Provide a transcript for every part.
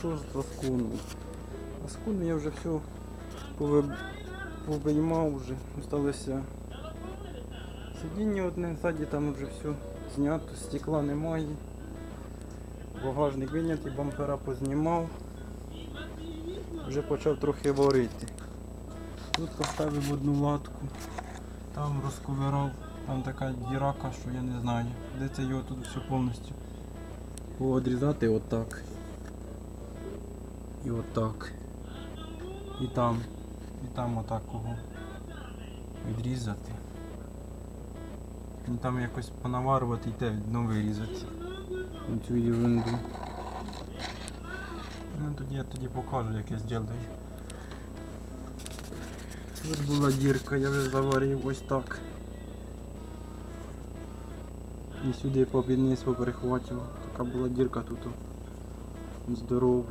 Що ж за скуну? Я вже все повиймав вже. Осталося сидіння одне, ззаді там вже все знято, стекла немає. Багажник винятий, бампера познімав. Вже почав трохи варити. Тут поставив одну латку, там розковирав, там така дірака, що я не знаю, де це його тут все повністю. Одрізати отак. І отак. І там. І там отак кого. Відрізати. І там якось понаварювати і те ну, вирізати. Цю ерунду. Ну тоді я тоді покажу, як я зроблю. Тут була дірка, я вже заварив ось так. І сюди по вниз поперехватив. Така була дірка тут. Здорова.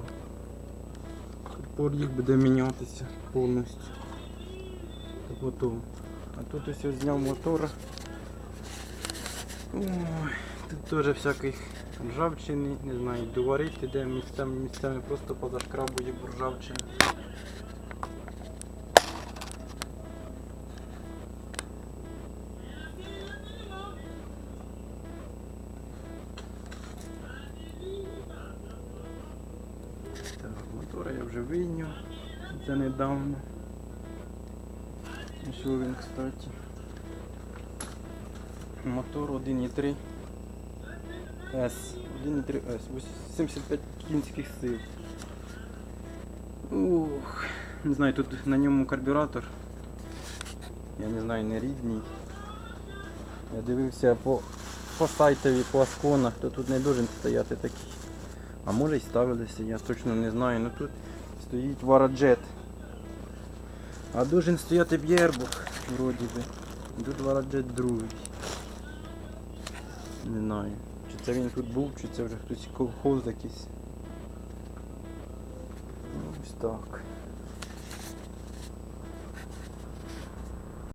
Тут їх буде мінятися повністю. Та потім. А тут ось я зняв мотор. Ой, тут теж всяких ржавчини, не знаю, доварити, де місцями, місцями просто позашкрабує ржавчину. Так, я вже вийняв. Це недавно. Ось він, кстати. Мотор 1.3 S. 1.3 S. 75 кінських сил. Ух. Не знаю, тут на ньому карбюратор. Я не знаю, не рідний. Я дивився по, по сайтові, по асконах, то тут не должен стояти такий. А може й ставилися, я точно не знаю. Ну тут стоїть вараджет. А должен стояти б'єрбук, вроді би. Тут вараджет другий. Не знаю. Чи це він тут був, чи це вже хтось колхоз якийсь. Ну, Ось так.